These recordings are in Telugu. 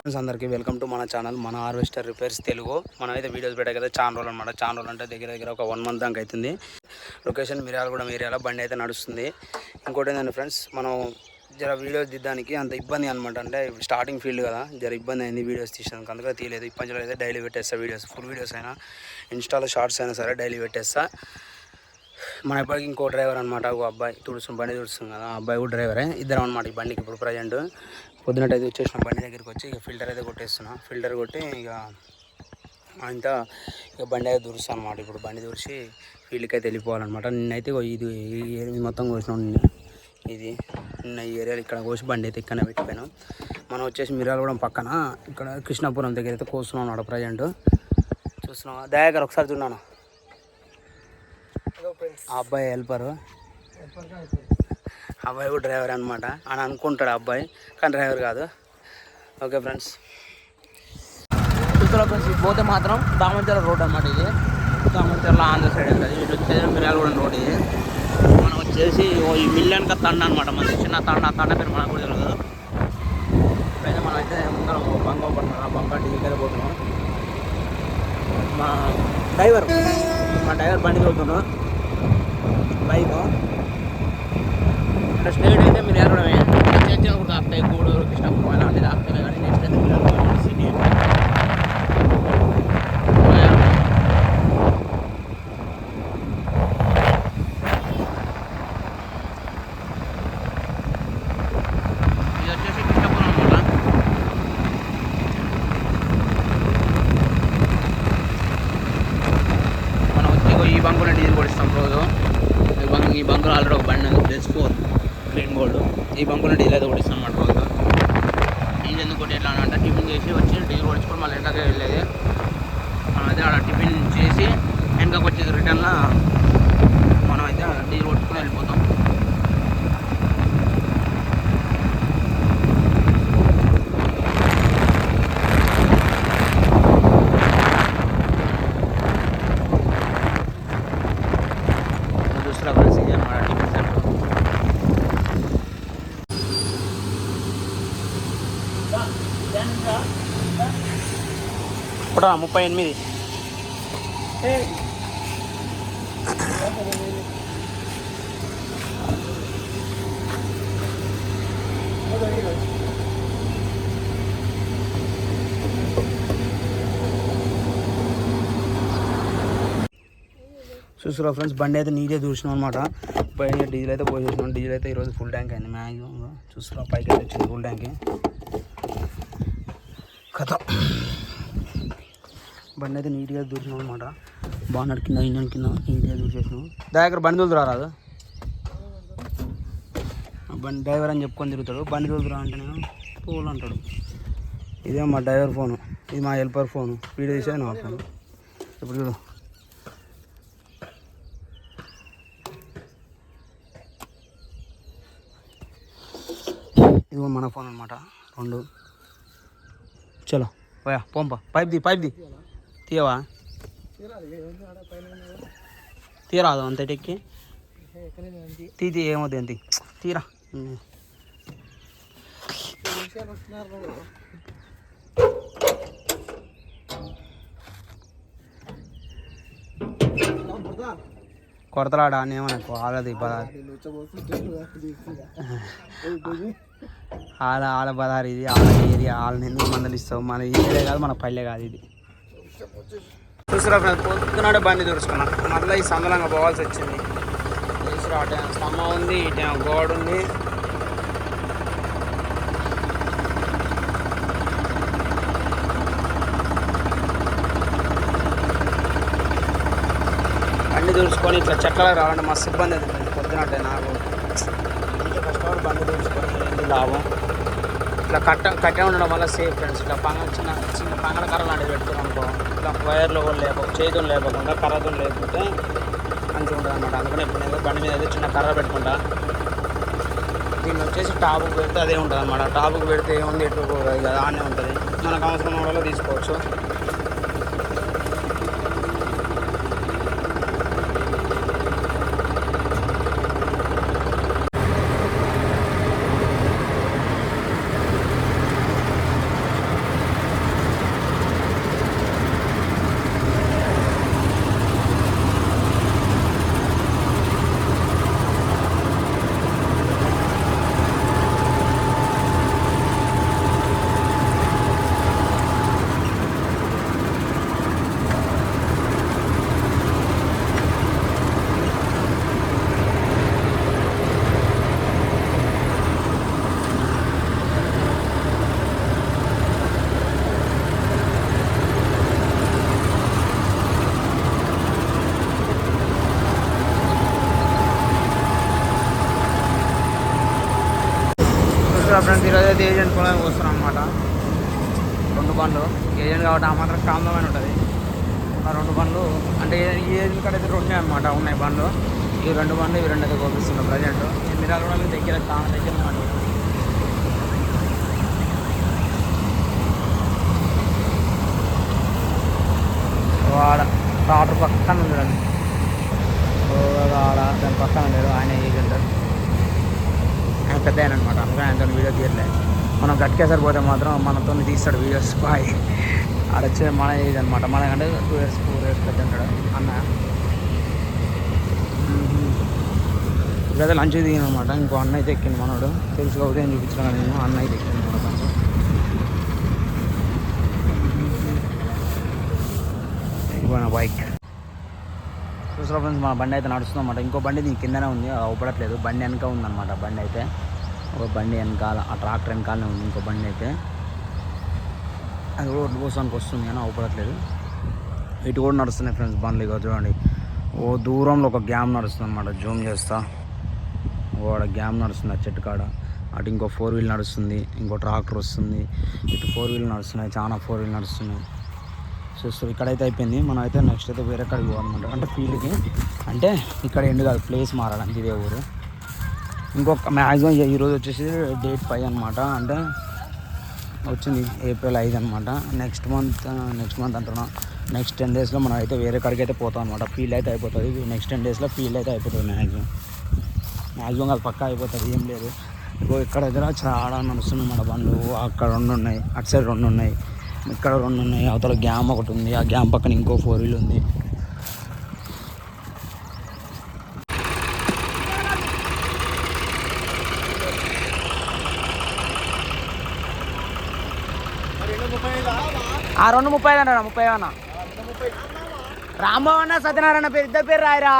ఫ్రెండ్స్ అందరికీ వెల్కమ్ టు మన ఛానల్ మన హార్వెస్టర్ రిపేర్స్ తెలుగు. మనం అయితే వీడియోస్ పెట్టే కదా చాలా రోజులు అనమాట చాలా రోజులు అంటే దగ్గర దగ్గర ఒక వన్ మంత్ దాకా అవుతుంది. లొకేషన్ మిర్యాలగూడెం ఏరియాలో బండి అయితే నడుస్తుంది. ఇంకోటి ఏంటంటే ఫ్రెండ్స్ మనం జర వీడియోస్ దిద్దానికి అంత ఇబ్బంది అనమాట అంటే ఇప్పుడు స్టార్టింగ్ ఫీల్డ్ కదా జర ఇబ్బంది అయింది వీడియోస్ తీసినందుకు. అందుకే తీయలేదు. ఇబ్బందిలో అయితే డైలీ పెట్టేస్తా వీడియోస్ ఫుల్ వీడియోస్ అయినా ఇన్స్టాలో షార్ట్స్ అయినా సరే డైలీ పెట్టేస్తా. మన ఇప్పటికి ఇంకో డ్రైవర్ అనమాట ఒక అబ్బాయి తుడుస్తుంది బండి తుడుస్తుంది కదా అబ్బాయి కూడా డ్రైవరే ఇద్దరం అనమాట ఈ బండికి ఇప్పుడు ప్రజెంట్ పొద్దునటైతే అయితే వచ్చేసిన బండి దగ్గరికి వచ్చి ఇక ఫిల్టర్ అయితే కొట్టేస్తున్నా. ఫిల్టర్ కొట్టి ఇక అంతా ఇక బండి అయితే దురుస్తాను అనమాట ఇప్పుడు బండి దురిచి ఫీల్డ్కి అయితే వెళ్ళిపోవాలన్నమాట. నిన్నైతే ఇది ఈ మొత్తం కోసినాం ఇది. నిన్న ఈ ఏరియాలో ఇక్కడ కోసి బండి అయితే ఇక్కడ పెట్టిపోయాను. మనం వచ్చేసి మిరాలగూడెం పక్కన ఇక్కడ కృష్ణాపురం దగ్గర అయితే కోస్తున్నాం అన్నమాట ప్రజెంట్. చూస్తున్నావా? దయాకర్ ఒకసారి చూడాను? ఆ అబ్బాయి హెల్పరు అబ్బాయి కూడా డ్రైవర్ అనమాట అని అనుకుంటాడు అబ్బాయి కానీ డ్రైవర్ కాదు. ఓకే ఫ్రెండ్స్ చూస్తున్నా ఫ్రెండ్స్ పోతే మాత్రం దామచర్ల రోడ్ అన్నమాట ఇది. దామచర్ల ఆంధ్ర సైడ్ ఉంటుంది ఇటు మిర్యాలగూడెం రోడ్ ఇది. మనం వచ్చేసి ఓ ఈ మిల్లెన్క తండ అనమాట మన చిన్న తండ ఆ తండ పేరు మనకు కూడా తెలియదు ఇప్పుడైతే మనం అయితే ముందర బంగ పడుతున్నాం ఆ బంగ ఢిల్లీకి పోతున్నాం. మా డ్రైవర్ మా డ్రైవర్ బండి తోలుతున్నాం బైక్. అంటే స్టేట్ అయితే మీరు ఎక్కడమే చర్చలు కూడా తాకుతాయి గూడూరు కృష్ణపురం అలాంటివి తాకుతాయి కానీ నెక్స్ట్ అయితే మీరు సిటీ ఇది వచ్చేసి కృష్ణపురం అనమాట మనం వచ్చి ఇగో ఈ బంకులో డీజిల్ కొడిస్తాం రోజు ఈ బంక్ ఈ బంకులో ఆల్రెడీ ఒక బండి ఉంది ప్లస్ ఫోర్ గ్రీన్ గోల్డ్ ఈ బంకులో డీజిల్ అయితే కొడిస్తాం అన్నమాట రోజు డీజిల్ ఎందుకు కొట్టి ఎట్లా అంటే టిఫిన్ చేసి వచ్చి డీజిల్ కొడుచుకొని మళ్ళీ వెనకకి వెళ్ళేది మనం అయితే అక్కడ టిఫిన్ చేసి వెనకకి వచ్చేది రిటర్న్లో మనం అయితే డీజిల్ కొట్టుకొని వెళ్ళిపోతాం చూస్తున్నా ఫ్రెండ్స్ ఇది మన టిఫిన్ సెంటర్ ఇప్పుడు ముప్పై ఎనిమిది. చూసారా ఫ్రెండ్స్ బండి అయితే నీదే చూసినాం అనమాట పైన డీజిల్ అయితే పోసేసినాం. డీజిల్ అయితే ఈరోజు ఫుల్ ట్యాంక్ అయింది. మ్యాక్సిమం చూస్తున్నా పైకి అయితే వచ్చింది ఫుల్ ట్యాంక్ కథ. బండి అయితే నీట్గా దూసినాం అనమాట బాగున్నాడు కింద ఇంజన్ కింద నీట్గా దూసేసినాం దగ్గర బండి తోలుతురా రాదు? బండి డ్రైవర్ అని చెప్పుకొని తిరుగుతాడు. బండి తోలుతురా అంటే నేను పోలు అంటాడు. ఇదే మా డ్రైవర్ ఫోను. ఇది మా హెల్పర్ ఫోను. వీడియో తీసేది నా ఫోన్. ఇప్పుడు చూడు. ఇదిగో మన ఫోన్ అనమాట రెండు. చలో. పోయా పంప. పైప్ ది పైప్ ది. తీయవా? తీరాదు అంత ఎక్కి. తీ తీ ఏమవుతుంది తీరా. కొడతలాడా అని ఏమనకు ఆలది ఆల ఆల బదారు ఇది ఆల ఏరియా వాళ్ళని ఎందుకు మందలిస్తావు? మన ఏరియా కాదు మన పల్లె కాదు ఇది. చూసిరా ఫ్రెండ్స్ పొద్దున్నాడే బండి దొరుకుతున్నా. మళ్ళీ ఈ సందలంగా పోవాల్సి వచ్చింది. చూసిరా అటు స్తంభం ఉంది ఇటు గోడ ఉంది. బండి దూర్చుకొని ఇట్లా చెట్లకు రావాలంటే మస్తు ఇబ్బంది అవుతుంది. పొద్దునట్టే నాకు. ఇంత కష్టపడి బండి దూర్చుకొని లాభం? ఇట్లా కట్ట కట్టే ఉండడం వల్ల సేఫ్ ఫ్రెండ్స్ ఇట్లా పంగ చిన్న చిన్న పంగల కర్ర లాంటివి పెట్టుకున్నాం అనుకో ఇట్లా వైర్లో కూడా లేక చేతులు లేకుండా కర్రతో లేకపోతే మంచిగా ఉంటుంది అనమాట అందుకని ఇప్పుడు నేను బండి మీద అయితే చిన్న కర్ర పెట్టుకుంటా. దీన్ని వచ్చేసి టాపుకు పెడితే అదే ఉంటుంది అనమాట టాపుకు పెడితే ఏముంది? ఎటు కదా ఆనే ఉంటుంది. మనకు అవసరం వల్ల తీసుకోవచ్చు. వేసుకోవడానికి వస్తున్నాం అనమాట రెండు బండ్లు. ఏజెంట్ కాబట్టి ఆ మాత్రం కాందమైన ఉంటుంది. ఆ రెండు బండ్లు అంటే ఈ ఏజెంట్ కాడ అయితే రెండే అనమాట ఉన్నాయి బండ్లు. ఈ రెండు బండ్లు ఇవి రెండు అయితే కోపిస్తున్నాం ప్రజెంట్. ఈ మిరాలు కూడా దగ్గర చాలా దగ్గర వాడ డాక్టర్ పక్కన ఉంది ఆడ దాని పక్కన లేదు ఆయన ఏజెంట్. ఆయన పెద్ద ఆయన అనమాట అందుకని ఆయన వీడియో తీయట్లే మనం గట్కేసరి పోతే మాత్రం మనతో తీస్తాడు వీడియోస్ బాయ్. ఆడొచ్చే మన ఇది అనమాట మనకంటే టూ ఇయర్స్ ఫోర్ ఇయర్స్ పెద్ద ఉంటాడు అన్న. ఇప్పుడైతే లంచ్ దిగిన అనమాట ఇంకో అన్న అయితే ఎక్కింది మనోడు. తెలుసు కాబట్టి నేను చూపించిన నేను. అన్న అయితే ఎక్కింది అనమాట ఇవ్వన బైక్ చూసారా ఫ్రెండ్స్ మన బండి అయితే నడుస్తుంది అనమాట ఇంకో బండి దీని కిందనే ఉంది. అది అవపడట్లేదు బండి వెనక ఉందన్నమాట. బండి అయితే. ఒక బండి వెనకాల ఆ ట్రాక్టర్ వెనకాలనే ఉంది ఇంకో బండి అయితే. అది కూడా ఒడ్డు కోసానికి వస్తుంది కానీ అవపడట్లేదు. ఇటు కూడా నడుస్తున్నాయి ఫ్రెండ్స్ బండ్లు ఇక చూడండి. ఓ దూరంలో ఒక గ్యామ్ నడుస్తుంది అనమాట జూమ్ చేస్తా. ఓడ గ్యామ్ నడుస్తుంది ఆ చెట్టు కాడ. అటు ఇంకో ఫోర్ వీల్ నడుస్తుంది ఇంకో ట్రాక్టర్ వస్తుంది. ఇటు ఫోర్ వీల్ నడుస్తున్నాయి చాలా ఫోర్ వీల్ నడుస్తున్నాయి. చూస్తారు ఇక్కడైతే అయిపోయింది. మనం అయితే నెక్స్ట్ అయితే వేరే కాడికి పోవాలన్నమాట. అంటే ఫీల్డ్కి. అంటే ఇక్కడ ఎండు కాదు ప్లేస్ మారాలి ఇదే ఊరు. ఇంకొక మ్యాక్సిమం ఈరోజు వచ్చేసి డేట్ ఫైవ్ అనమాట అంటే వచ్చింది ఏప్రిల్ ఐదు అనమాట నెక్స్ట్ మంత్ నెక్స్ట్ మంత్ అంటున్నా. నెక్స్ట్ టెన్ డేస్లో మనం అయితే వేరే కాడికి అయితే పోతాం అనమాట ఫీల్ అయితే అయిపోతుంది. నెక్స్ట్ టెన్ డేస్లో ఫీల్ అయితే అయిపోతుంది మ్యాక్సిమం మ్యాక్సిమం అది పక్కా అయిపోతుంది. ఏం లేదు. ఇగో ఇక్కడ దగ్గర చాలా నడుస్తుంది మన బండ్లు. అక్కడ రెండు ఉన్నాయి. అటు సైడ్ రెండు ఉన్నాయి. ఇక్కడ రెండు ఉన్నాయి. అవతల గ్యామ్ ఒకటి ఉంది. ఆ గ్యామ్ పక్కన ఇంకో ఫోర్ వీల్ ఉంది ఆ రెండు ముప్పై ఐదు అన్న ముప్పై అన్న రాంబాబు అన్న సత్యనారాయణ పేరు ఇద్దరు పేరు రాయరా.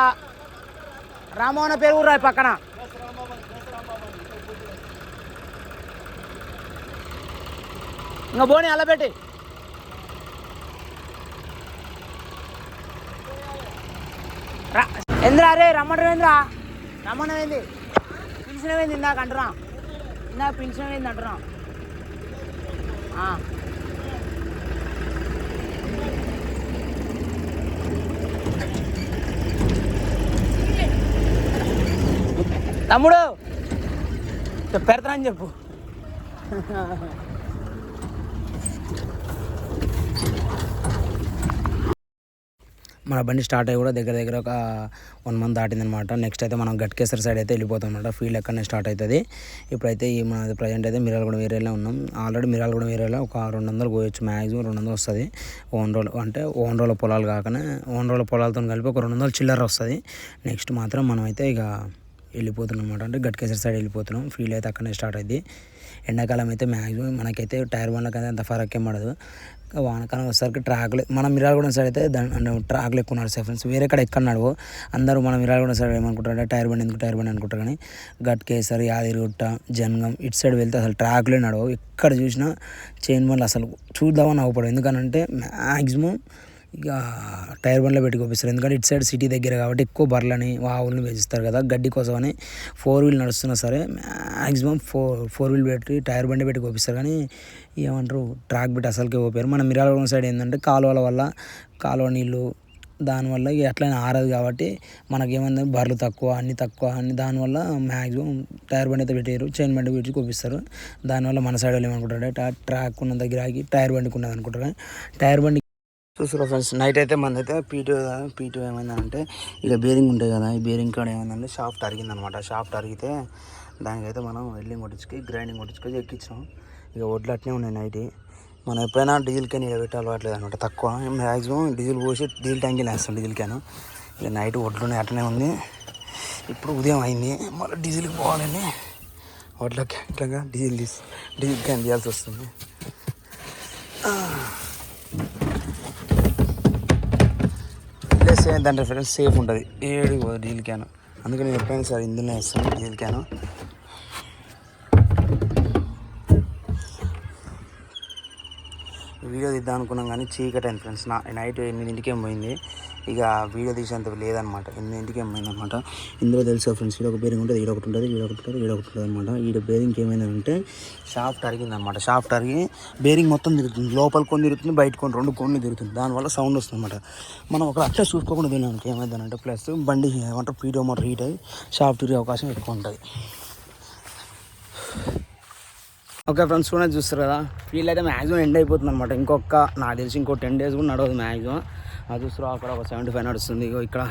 రాంబాబు అన్న పేరు ఊరు రాయి పక్కన. ఇంకా బోని అలా పెట్టి. ఎందురా అరే రమ్మంటారు ఏంద్రా? రమ్మడం ఏంది? పిలిచినవేంది ఇందాక అంటున్నా ఇందాక పిలిచినవేంది అంటున్నా తమ్ముడు! పెడతానని చెప్పు. మన బండి స్టార్ట్ అయ్యి కూడా దగ్గర దగ్గర ఒక వన్ మంత్ దాటిందనమాట నెక్స్ట్ అయితే మనం గట్కేసర్ సైడ్ అయితే వెళ్ళిపోతాం అనమాట ఫీల్డ్ ఎక్కడనే స్టార్ట్ అవుతుంది. ఇప్పుడైతే ఈ మన ప్రజెంట్ అయితే మిరాలగూడెం ఏరియాలో ఉన్నాం. ఆల్రెడీ మిరాలగూడెం ఏరియాలో ఒక రెండు వందలు పోయొచ్చు. మ్యాక్సిమం రెండు వందలు వస్తుంది. ఓన్ రోల్ అంటే ఓన్ రోల పొలాలు కాకనే ఓన్ రోల పొలాలతో కలిపి ఒక రెండు వందలు చిల్లర వస్తుంది. నెక్స్ట్ మాత్రం మనమైతే ఇక వెళ్ళిపోతున్నాం అనమాట అంటే గట్కేసర్ సైడ్ వెళ్ళిపోతున్నాం. ఫీల్ అయితే అక్కడనే స్టార్ట్ అయింది. ఎండాకాలం అయితే మ్యాక్సిమం మనకైతే టైర్ బండ్లకి అయితే అంత ఫరక్ ఏం పడదు. ఇంకా వానకాలం వచ్చేసరికి ట్రాక్లు మన మిరాలగూడెం సైడ్ అయితే దాని ట్రాక్లు ఎక్కువ నడుస్తాయి ఫ్రెండ్స్ వేరే కాడ ఎక్కడ నడవు అందరూ మన మిరాలగూడెం సైడ్ ఏమనుకుంటారు టైర్ బండి ఎందుకు టైర్ బండి అనుకుంటారు కానీ గట్కేసర్ యాదిరిగుట్ట జనగం ఇటు సైడ్ వెళ్తే అసలు ట్రాక్లే నడవు ఎక్కడ చూసినా చైన్ బండ్లు అసలు చూద్దామని అవ్వపడవు ఎందుకనంటే మ్యాక్సిమం ఇక టైర్ బండ్లో పెట్టి కోపిస్తారు ఎందుకంటే ఇటు సైడ్ సిటీ దగ్గర కాబట్టి ఎక్కువ బర్రెలని ఆవులను పెంచుతారు కదా. గడ్డి కోసమని ఫోర్ వీల్ నడుస్తున్నా సరే మ్యాక్సిమం ఫోర్ ఫోర్ వీల్ పెట్టి టైర్ బండి పెట్టి కోపిస్తారు కానీ ఏమంటారు ట్రాక్ పెట్టి అసలుకే పోపారు మన మిరాలగూడెం సైడ్ ఏంటంటే కాలువల వల్ల కాలువ నీళ్ళు దానివల్ల ఇక ఎట్లయినా ఆరదు కాబట్టి మనకేమైంది బర్రెలు తక్కువ అన్ని తక్కువ అన్ని దానివల్ల మ్యాక్సిమం టైర్ బండి అయితే పెట్టారు చైన్ బండి పెట్టి కోపిస్తారు దానివల్ల మన సైడ్ వాళ్ళు ఏమనుకుంటారు ట్రాక్ ఉన్న దగ్గరకి టైర్ బండికి ఉన్నది అనుకుంటారు కానీ టైర్ బండి చూసారా ఫ్రెండ్స్ నైట్ అయితే మంది అయితే పీటు పీటు ఏమైందంటే ఇక బేరింగ్ ఉంటాయి కదా ఈ బేరింగ్ కాడ ఏమైందంటే షాఫ్ట్ అరిగిందనమాట. షాఫ్ట్ అరిగితే దానికైతే మనం వెల్డింగ్ కొట్టించుకి గ్రైండింగ్ కొట్టించుకొని ఎక్కించాం ఇక వడ్లు అట్నే ఉన్నాయి నైట్ మనం ఎప్పుడైనా డీజిల్ క్యాన్ నిలబెట్టి అలవాట్లేదు అనమాట తక్కువ. మ్యాక్సిమం డీజిల్ పోసి డీజిల్ ట్యాంకి వేస్తాం డీజిల్ క్యాన్ ఇక నైట్ వడ్లు అట్లనే ఉంది. ఇప్పుడు ఉదయం అయింది మళ్ళీ డీజిల్కి పోవాలని వడ్ల క్యాన్గా డీజిల్ తీసి డీజిల్ క్యాన్ తీయాల్సి వస్తుంది. ప్లస్ ఏంటంటే ఫ్రెండ్స్ సేఫ్ ఉంటుంది. ఏడు డీల్ క్యాన్ అందుకని నేను ఎప్పుడైనా సార్ ఇందులో వేస్తాను డీల్ క్యాను వీడియో తీద్దాం అనుకున్నాం కానీ చీకటి అయింది ఫ్రెండ్స్ నా నైట్ ఎనిమిదింటికి ఏం పోయింది. ఇక వీడియో తీసేంత లేదనమాట ఎనిమిదింటికి ఏం పోయింది అనమాట ఇందులో తెలుసు ఫ్రెండ్స్ ఈడ ఒక బేరింగ్ ఉంటుంది ఈడ ఒకటి ఉంటుంది ఈడ ఒకటి ఉంటుంది ఈడ ఒకటి ఉంటుంది అనమాట ఈడ బేరింగ్ ఏమైందంటే షాఫ్ట్ అరిగింది అనమాట షాఫ్ట్ అరిగి బేరింగ్ మొత్తం తిరుగుతుంది. లోపల కొన్ని తిరుగుతుంది బయట కొన్ని రెండు కొన్ని తిరుగుతుంది. దానివల్ల సౌండ్ వస్తుంది అనమాట మనం ఒక అట్లా చూసుకోకుండా తినడానికి ఏమైందంటే ప్లస్ బండి ఏమంటారు పీడియో మోటార్ హీట్ అయ్యి షాఫ్ట్ తిరిగే అవకాశం ఎక్కువ ఉంటుంది. ఓకే ఫ్రెండ్స్ కూడా చూస్తారు కదా ఫీల్ అయితే మ్యాక్సిమం ఎండ్ అయిపోతుంది అనమాట ఇంకొక నాకు తెలిసి ఇంకో టెన్ డేస్ కూడా నడవదు మ్యాక్సిమం అది చూస్తారు అక్కడ ఒక సెవెంటీ ఫైవ్ నడుస్తుంది ఇక్కడ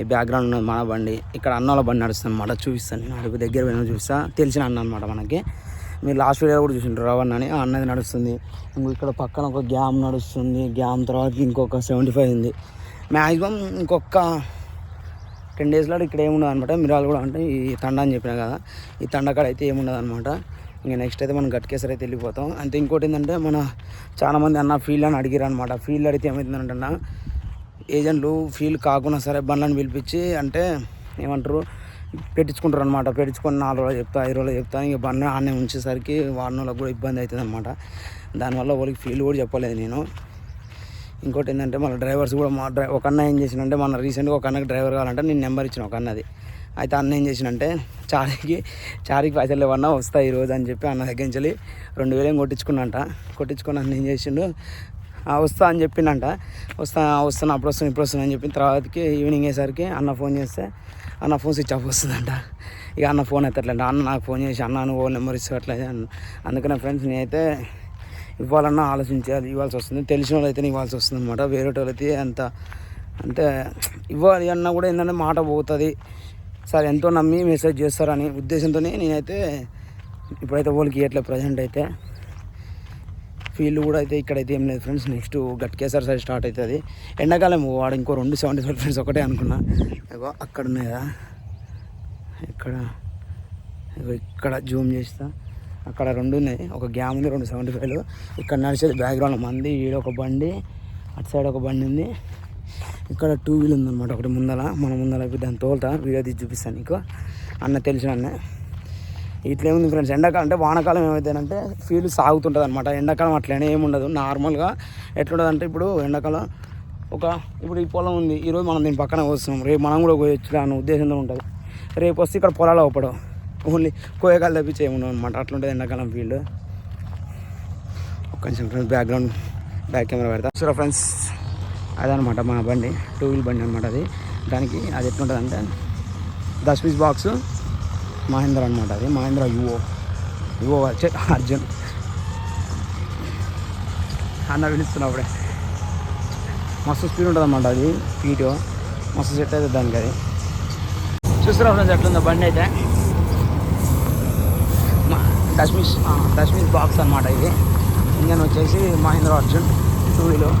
ఈ బ్యాక్గ్రౌండ్ ఉన్నది మన బండి. ఇక్కడ అన్నోళ్ళ బండి నడుస్తుంది అనమాట చూపిస్తాను నేను అడుగు దగ్గర పోయినా చూపిస్తా. తెలిసిన అన్న అనమాట మనకి. మీరు లాస్ట్ వీడియో కూడా చూసింటారు రవణ అని అన్నది నడుస్తుంది. ఇంకో ఇక్కడ పక్కన ఒక గ్యామ్ నడుస్తుంది. గ్యామ్ తర్వాత ఇంకొక సెవెంటీ ఫైవ్ ఉంది. మ్యాక్సిమం ఇంకొక టెన్ డేస్లో ఇక్కడ ఏముండదు అనమాట వాళ్ళు కూడా అంటే ఈ తండ అని చెప్పినా కదా ఈ తండకాడ అయితే ఏముండదు అనమాట ఇంకా నెక్స్ట్ అయితే మనం గట్కేసరి అయితే వెళ్ళిపోతాం. అంతే ఇంకోటి ఏంటంటే మన చాలామంది అన్న ఫీల్డ్ అని అడిగారు అనమాట ఫీల్డ్ అడిగితే ఏమవుతుందంటే అన్న ఏజెంట్లు ఫీల్డ్ కాకుండా సరే బండ్లను పిలిపించి అంటే ఏమంటారు పెట్టించుకుంటారు అనమాట పెట్టించుకొని నాలుగు రోజులు చెప్తా ఐదు రోజులు చెప్తా ఇంకా బండి ఆడనే ఉంచేసరికి వాడిన వాళ్ళకి కూడా ఇబ్బంది అవుతుంది అనమాట దానివల్ల వాళ్ళకి ఫీల్డ్ కూడా చెప్పలేదు నేను. ఇంకోటి ఏంటంటే మన డ్రైవర్స్ కూడా మా డ్రై ఒక అన్న ఏం చేసినంటే మన రీసెంట్గా ఒక అన్నకి డ్రైవర్ కావాలంటే నేను నెంబర్ ఇచ్చిన ఒక అన్నది. అయితే అన్న ఏం చేసినంటే చారీకి చారీకి పైసలు లేవన్నా వస్తాయి ఈరోజు అని చెప్పి అన్న దగ్గర నుంచి రెండు వేలు ఏం కొట్టించుకున్నంట. కొట్టించుకుని అన్న ఏం చేసిండు వస్తా అని చెప్పిండంట. వస్తా వస్తాను అప్పుడు వస్తాను ఇప్పుడు వస్తాను అని చెప్పిన తర్వాతకి ఈవినింగ్ అయ్యేసరికి అన్న ఫోన్ చేస్తే అన్న ఫోన్ స్విచ్ ఆఫ్ వస్తుందంట. ఇక అన్న ఫోన్ ఎత్తట్లేంట అన్న నాకు ఫోన్ చేసి అన్న నువ్వు నెంబర్ ఇస్తట్లేదు అందుకనే ఫ్రెండ్స్ నేనైతే ఇవ్వాలన్నా ఆలోచించాలి ఇవ్వాల్సి వస్తుంది. తెలిసిన వాళ్ళు అయితే ఇవ్వాల్సి వస్తుంది అనమాట వేరే వాళ్ళు అయితే అంత అంటే ఇవ్వాలి అన్నా కూడా ఏంటంటే మాట పోతుంది. సార్ ఎంతో నమ్మి మెసేజ్ చేస్తారని ఉద్దేశంతో నేనైతే ఇప్పుడైతే వాళ్ళకి ఇవ్వట్లేదు ప్రజెంట్ అయితే ఫీల్డ్ కూడా అయితే ఇక్కడైతే ఏం లేదు ఫ్రెండ్స్ నెక్స్ట్ గట్కేసారి సైడ్ స్టార్ట్ అవుతుంది. ఎండాకాలం వాడు ఇంకో రెండు సెవెంటీ ఫైవ్ ఫ్రెండ్స్ ఒకటే అనుకున్నా. ఇగో అక్కడ ఉన్నాయి కదా. ఇక్కడ ఇక్కడ జూమ్ చేస్తా. అక్కడ రెండు ఉన్నాయి. ఒక గ్యామ్ ఉంది రెండు సెవెంటీ ఫైవ్లు ఇక్కడ నడిచేది బ్యాక్గ్రౌండ్ మంది ఈడ ఒక బండి అటు సైడ్ ఒక బండి ఉంది. ఇక్కడ టూ వీల్ ఉందన్నమాట ఒకటి ముందల. మన ముందల దాన్ని తోలుతా వీడియో తీసి చూపిస్తాను నీకు. అన్న తెలిసిన అన్న. ఇట్లా ఏముంది ఫ్రెండ్స్ ఎండాకాలం అంటే వానాకాలం ఏమవుతుందంటే ఫీల్ సాగుతుంటుంది అనమాట ఎండాకాలం అట్లనే ఏముండదు. నార్మల్గా ఎట్లుంటుందంటే ఇప్పుడు ఎండాకాలం ఒక ఇప్పుడు ఈ పొలం ఉంది. ఈరోజు మనం దీని పక్కన వస్తున్నాం రేపు మనం కూడా పోయొచ్చు అన్న ఉద్దేశంతో ఉంటుంది. రేపు వస్తే ఇక్కడ పొలాలు అవ్వడం ఓన్లీ కోయకాలు తప్పించి ఏముండవు అనమాట అట్లుంటుంది ఎండాకాలం ఫీల్డ్ ఒక్క నిమిషం ఫ్రెండ్స్ బ్యాక్గ్రౌండ్ బ్యాక్ కెమెరా పెడతా. చూడ ఫ్రెండ్స్ అదనమాట మా బండి టూ వీల్ బండి అనమాట అది. దానికి అది ఎట్లుంటుంది అంటే దస్ పీస్ బాక్స్ మహేంద్ర అనమాట అది. మహేంద్ర యువో యువో వచ్చే అర్జున్. అన్న పిలుస్తున్నప్పుడే మస్తు స్పీడ్ ఉంటుంది అనమాట అది పీటో మస్తు సెట్ అవుతుంది దానికి అది. చూస్తున్నా ఫ్రెండ్స్ ఎట్లుందో బండి అయితే. దశ్మిష్ దశ్మిష్ బాక్స్ అనమాట ఇది. ఇంజన్ వచ్చేసి Mahindra Arjun two wheeler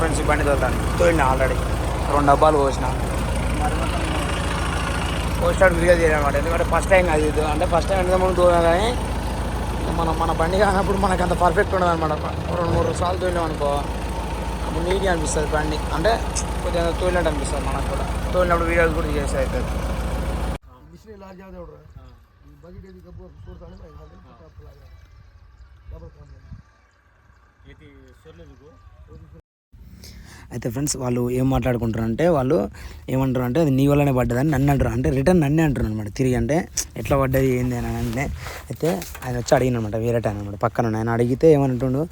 friends బండి తోలుతాను. తోలిన ఆల్రెడీ రెండు డబ్బాలు పోసిన. పోస్టాడు వీడియో తీయడం అనమాట ఎందుకంటే ఫస్ట్ టైం అది. అంటే ఫస్ట్ టైం ఎంత ముందు తోలినా కానీ మనం మన బండి కానప్పుడు మనకు అంత పర్ఫెక్ట్ ఉండదు అనమాట రెండు మూడు సార్లు తోలినాం అనుకో అప్పుడు నీట్గా అనిపిస్తుంది బండి. అంటే కొద్దిగా తోలినట్టు అనిపిస్తుంది మనకు కూడా. తోలినప్పుడు వీడియోస్ కూడా చేసి అవుతుంది అయితే ఫ్రెండ్స్ వాళ్ళు ఏం మాట్లాడుకుంటారు అంటే వాళ్ళు ఏమంటారు అంటే అది నీ వల్లనే పడ్డదని నన్ను అంటారు. అంటే రిటర్న్ నన్నే అంటారు అనమాట తిరిగి అంటే ఎట్లా పడ్డది ఏంది అని అంటే అయితే ఆయన వచ్చి అడిగిన అనమాట వేరే టైం అనమాట పక్కన ఆయన అడిగితే ఏమంటుండు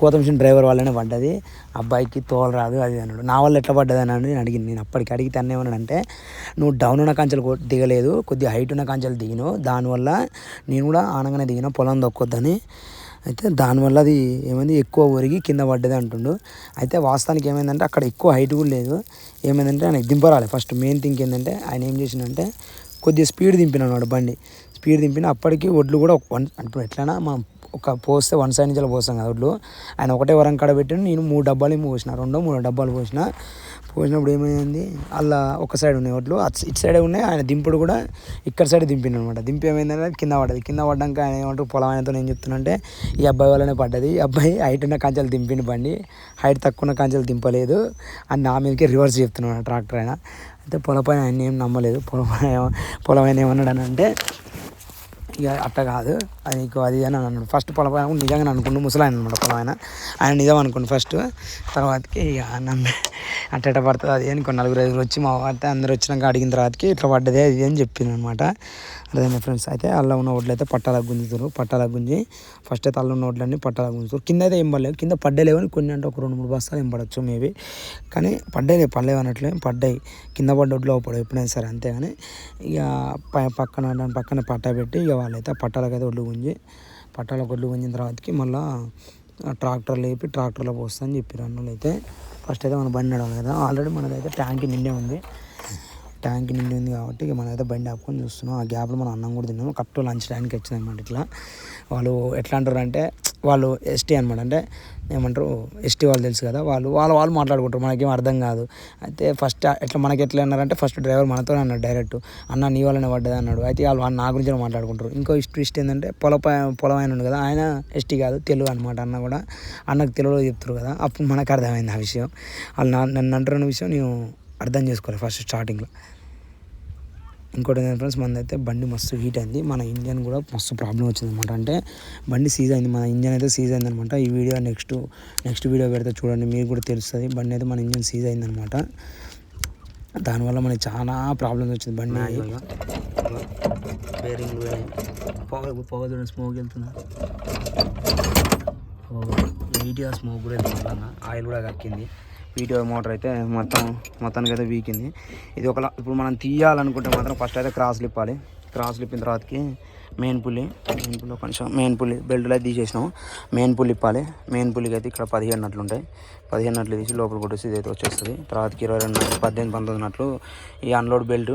కోత మిషన్ డ్రైవర్ వాళ్ళనే పడ్డది అబ్బాయికి తోలు రాదు అది అన్నాడు. నా వల్ల ఎట్లా పడ్డది అని నేను అడిగింది నేను అప్పటికి అడిగితే అన్న ఏమన్నాడంటే నువ్వు డౌన్ ఉన్న కాంచెలు దిగలేదు కొద్దిగా హైట్ ఉన్న కాంచెలు దిగినావు. దానివల్ల నేను కూడా ఆనంగానే దిగిన పొలం దొక్కొద్దని అయితే దానివల్ల అది ఏమైంది? ఎక్కువ ఒరిగి కింద పడ్డది అంటుండు. అయితే వాస్తవానికి ఏమైందంటే అక్కడ ఎక్కువ హైట్ కూడా లేదు. ఏమైందంటే ఆయన దింపరాలి. ఫస్ట్ మెయిన్ థింగ్ ఏంటంటే ఆయన ఏం చేసిందంటే కొద్దిగా స్పీడ్ దింపిన దింపినాడు బండి. స్పీడ్ దింపిన అప్పటికి ఒడ్లు కూడా వన్ ఇప్పుడు ఎట్లైనా మనం ఒక పోస్తే వన్ సైడ్ నుంచి పోస్తాం కదా ఒడ్లు. ఆయన ఒకటే వరం కాడ నేను మూడు డబ్బాలు ఏమో పోసిన. రెండో మూడు డబ్బాలు పోసిన. పోసినప్పుడు ఏమైంది? అలా ఒక సైడ్ ఉన్నాయి ఒడ్లు ఇటు సైడే ఉన్నాయి ఆయన దింపుడు కూడా ఇక్కడ సైడ్ దింపిండు అనమాట దింపి ఏమైందంటే కింద పడ్డది. కింద పడ్డాక ఆయన ఏమంటారు పొలం ఆయనతో నేను చెప్తున్నంటే ఈ అబ్బాయి వల్లనే పడ్డది. ఈ అబ్బాయి హైట్ ఉన్న కంచెలు దింపిండు బండి. హైట్ తక్కువ ఉన్న కంచెలు దింపలేదు. అని నా మీదకి రివర్స్ చెప్తున్నాడు ట్రాక్టర్ ఆయన. అయితే పొలపైన ఆయన ఏం నమ్మలేదు. పొలం పైన పొలం ఆయన ఏమన్నాడు అని అంటే ఇక అట్ట కాదు. అది నీకు అది అని అన్నాడు. ఫస్ట్ పొలం ఆయన నిజంగా అనుకుండు ముసలాయన అనమాట పొలం ఆయన. ఆయన నిజం అనుకుండు ఫస్ట్ తర్వాతకి ఇక నమ్మే అట్ట పడుతుంది అది అని కొన్ని నలుగురు ఐదుగురు వచ్చి మా వాడితే అందరు వచ్చినాక అడిగిన తర్వాతకి ఇట్లా పడ్డది అది అని చెప్పింది అనమాట అదే ఫ్రెండ్స్? అయితే అల్ల ఉన్న ఓట్లు అయితే పట్టాలకు గుంజుతారు. పట్టాలకు గుంజి ఫస్ట్ అయితే అల్ల ఉన్న ఓట్లన్నీ పట్టాలకు గుంజుతారు. కింద అయితే ఏం పడలేవు కింద పడ్డలేవు అని కొన్ని అంటే ఒక రెండు మూడు బస్తాలు ఏం పడవచ్చు మేబీ. కానీ పడ్డాయి పడలేవు అన్నట్లే పడ్డాయి. కింద పడ్డ ఒడ్లు పడవు ఎప్పుడైనా సరే అంతేగాని ఇక ప పక్కన దాని పక్కన పట్టా పెట్టి ఇక వాళ్ళైతే పట్టాలకు అయితే ఒడ్లు గుంజి పట్టాలకు ఒడ్లు గుంజిన తర్వాతకి మళ్ళీ ట్రాక్టర్లు వేపి ట్రాక్టర్లో పోస్తా అని చెప్పారు అన్నోళ్ళు అయితే ఫస్ట్ అయితే మన బండి నడవాలి కదా. ఆల్రెడీ మనదైతే ట్యాంక్ నిండే ఉంది. ట్యాంక్ నిండి ఉంది కాబట్టి ఇక మనమైతే బండి ఆపుకొని చూస్తున్నాం. ఆ గ్యాప్లో మనం అన్నం కూడా తిన్నాము. కరెక్ట్ లంచ్ టైంకి వచ్చింది అనమాట ఇట్లా. వాళ్ళు ఎట్లా అంటారు అంటే వాళ్ళు ఎస్టీ అనమాట అంటే ఏమంటారు ఎస్టీ వాళ్ళు తెలుసు కదా వాళ్ళు వాళ్ళు వాళ్ళు మాట్లాడుకుంటారు. మనకేం అర్థం కాదు. అయితే ఫస్ట్ ఎట్లా మనకి ఎట్లా అన్నారంటే ఫస్ట్ డ్రైవర్ మనతో అన్నాడు డైరెక్ట్. అన్న నీ వాళ్ళనే పడ్డది అన్నాడు. అయితే వాళ్ళు నా గురించి మాట్లాడుకుంటారు. ఇంకో ఇష్ట ఏంటంటే పొల పొలం ఆయన కదా ఆయన ఎస్టీ కాదు తెలుగు అనమాట అన్న కూడా. అన్నకు తెలుగులో చెప్తారు కదా అప్పుడు మనకు అర్థమైంది ఆ విషయం. వాళ్ళు నన్ను అంటున్న విషయం నేను అర్థం చేసుకోవాలి ఫస్ట్ స్టార్టింగ్లో. ఇంకోటి ఏంటంటే ఫ్రెండ్స్ మనది అయితే బండి మస్తు హీట్ అయింది. మన ఇంజన్ కూడా మస్తు ప్రాబ్లం వచ్చింది అనమాట అంటే బండి సీజ్ అయింది. మన ఇంజన్ అయితే సీజ్ అయింది అనమాట ఈ వీడియో నెక్స్ట్ నెక్స్ట్ వీడియో పెడితే చూడండి మీకు కూడా తెలుస్తుంది. బండి అయితే మన ఇంజన్ సీజ్ అయింది అనమాట దానివల్ల మనకి చాలా ప్రాబ్లమ్స్ వచ్చింది బండి. బేరింగ్లు పొగ పొగ చూడండి స్మోక్ వెళ్తుందా? నీట్గా స్మోక్ కూడా వెళ్తుంది ఆయిల్ కూడా కక్కింది. వీటి మోటార్ అయితే మొత్తం మొత్తానికి అయితే వీకింది. ఇది ఒక ఇప్పుడు మనం తీయాలనుకుంటే మాత్రం ఫస్ట్ అయితే క్రాస్ ఇప్పాలి క్రాస్ ఇప్పిన తర్వాతకి మెయిన్ పుల్లి మెయిన్ పుల్లి కొంచెం మెయిన్ పుల్లి బెల్ట్లో అయితే తీసేసినాం మెయిన్ పుల్లి ఇప్పాలి. మెయిన్ పుల్లికి అయితే ఇక్కడ పదిహేను నట్లు ఉంటాయి. పదిహేను నట్లు తీసి లోపల కొట్టేసి ఇది అయితే వచ్చేస్తుంది. తర్వాతకి ఇరవై రెండు నట్లు పద్దెనిమిది పంతొమ్మిది నట్లు ఈ అన్లోడ్ బెల్ట్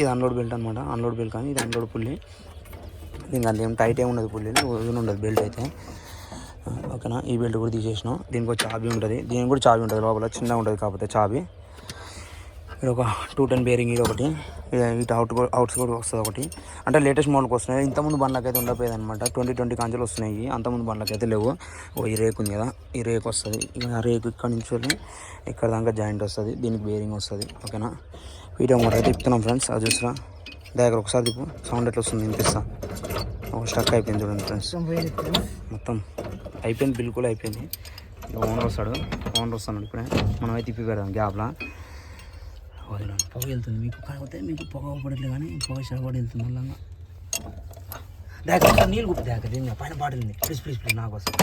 ఇది అన్లోడ్ బెల్ట్ అనమాట అన్లోడ్ బెల్ట్ కానీ ఇది అన్లోడ్ పుల్లి దీనికి అందులో ఏం టైట్ ఏమి ఉండదు పుల్లి ఉండదు బెల్ట్ అయితే. ఓకేనా ఈ బెల్ట్ కూడా తీసేసినాం. దీనికి ఒక చాబీ ఉంటుంది. దీనికి కూడా చాబీ ఉంటుంది లోపల. చిన్నగా ఉంటుంది కాకపోతే చాబీ. ఇది ఒక టూ టెన్ బేరింగ్ ఇది ఒకటి. ఇక ఇటు అవుట్ అవుట్స్ కూడా వస్తుంది ఒకటి. అంటే లేటెస్ట్ మోడల్కి వస్తున్నాయి. ఇంతకుముందు బండ్లకి అయితే ఉండకపోయేది అనమాట ట్వంటీ ట్వంటీ కాంచెలు వస్తున్నాయి అంతకుముందు బండ్లకి అయితే లేవు. ఓ ఈ రేకు ఉంది కదా. ఈ రేకు వస్తుంది. ఆ రేకు ఇక్కడ నుంచి వెళ్ళి ఇక్కడ దాకా జాయింట్ వస్తుంది. దీనికి బేరింగ్ వస్తుంది. ఓకేనా వీడియో మోడల్ అయితే తిప్పుతున్నాం ఫ్రెండ్స్. అది చూసినా దగ్గర ఒకసారి తిప్పు సౌండ్ ఎట్లా వస్తుంది వినిపిస్తా. ఒక స్టక్ అయిపోయింది చూడండి ఫ్రెండ్స్. మొత్తం అయిపోయింది బిల్కుల్ అయిపోయింది. ఇక ఓనర్ వస్తాడు ఓనర్ వస్తున్నాడు ఇప్పుడే. మనం అయితే తిప్పి పెడదాం గ్యాప్లా. పొగ వెళ్తుంది. మీకు కాకపోతే మీకు పొగ పడట్లేదు కానీ పొగ చెడబడి వెళ్తుంది మళ్ళీ. దాకా నీళ్ళు కుట్టి దాకా దీని పైన బాటిల్ ఉంది. ప్లీజ్ ప్లీజ్ ప్లీజ్ నాకు వస్తుంది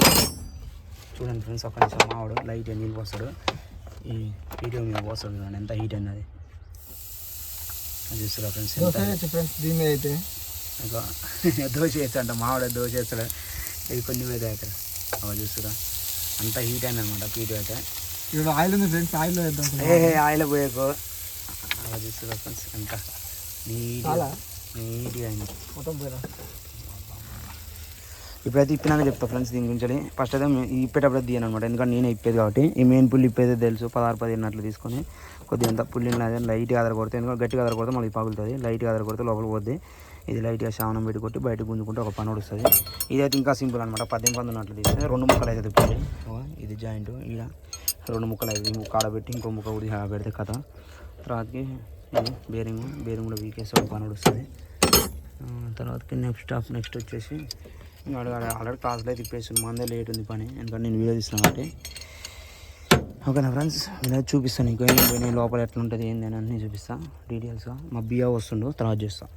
చూడండి ఫ్రెండ్స్ ఒక్క నిమిషం మావాడు లైట్ నీళ్ళు పోస్తాడు. ఈ వీడియో మీద పోస్తాడు చూడండి ఎంత హీట్ అన్నది చూస్తారా ఫ్రెండ్స్ ఫ్రెండ్స్ దీని మీద అయితే. ఇంకా దోశ వేస్తాడంట మామిడ దోశ వేస్తాడు ఇది కొన్ని మీద అయితే. అవి చూస్తురా. అంత హీట్ అయింది అనమాట పీటు అయితే. ఇక్కడ ఆయిల్ ఉంది ఫ్రెండ్స్ ఆయిల్ వేద్దాం ఏ ఆయిల్ పోయేకో. అలా చూస్తురా ఫ్రెండ్స్ ఎంత నీట్గా నీట్గా అయింది. మొత్తం పోయినా ఇప్పుడైతే ఇప్పినాక చెప్తా ఫ్రెండ్స్ దీని గురించి ఫస్ట్ అయితే ఇప్పేటప్పుడు తీయను అనమాట ఎందుకంటే నేనే ఇప్పేది కాబట్టి. ఈ మెయిన్ పుల్లి ఇప్పేది తెలుసు. పదహారు పదిహేను అట్లు తీసుకొని కొద్దిగా ఎంత పుల్లిని అదే లైట్గా ఆధార కొడితే ఎందుకంటే గట్టిగా ఆధార కొడితే మళ్ళీ పగులుతుంది. లైట్గా ఆధార కొడితే లోపల పోద్ది. ఇది లైట్గా శావనం పెట్టి కొట్టి బయట గుంజుకుంటే ఒక పని వస్తుంది ఇదైతే ఇంకా సింపుల్ అనమాట పద్దెనిమిది పంతొమ్మిది అట్లు తీస్తే రెండు ముక్కలు అయితే తిప్పాలి ఇది జాయింట్. ఇలా రెండు ముక్కలు అయితే ఈ ముక్క పెట్టి ఇంకో ముక్క కూడా పెడితే కథ. తర్వాతకి ఇది బేరింగ్. బేరింగ్ కూడా వీకేస్తే ఒక పని వస్తుంది తర్వాతకి నెక్స్ట్ ఆఫ్ నెక్స్ట్ వచ్చేసి ఇంకా ఆల్రెడీ క్లాస్లో అయితే తిప్పేస్తుంది మందే లేట్ ఉంది పని. ఎందుకంటే నేను వీడియో తీస్తాను కాబట్టి. ఓకేనా ఫ్రెండ్స్? నేను చూపిస్తాను నీకు. ఏం నేను లోపల ఎట్లా ఉంటుంది ఏంది? అని అన్నీ చూపిస్తాను డీటెయిల్స్గా మా బియా వస్తుండో. తర్వాత చేస్తాను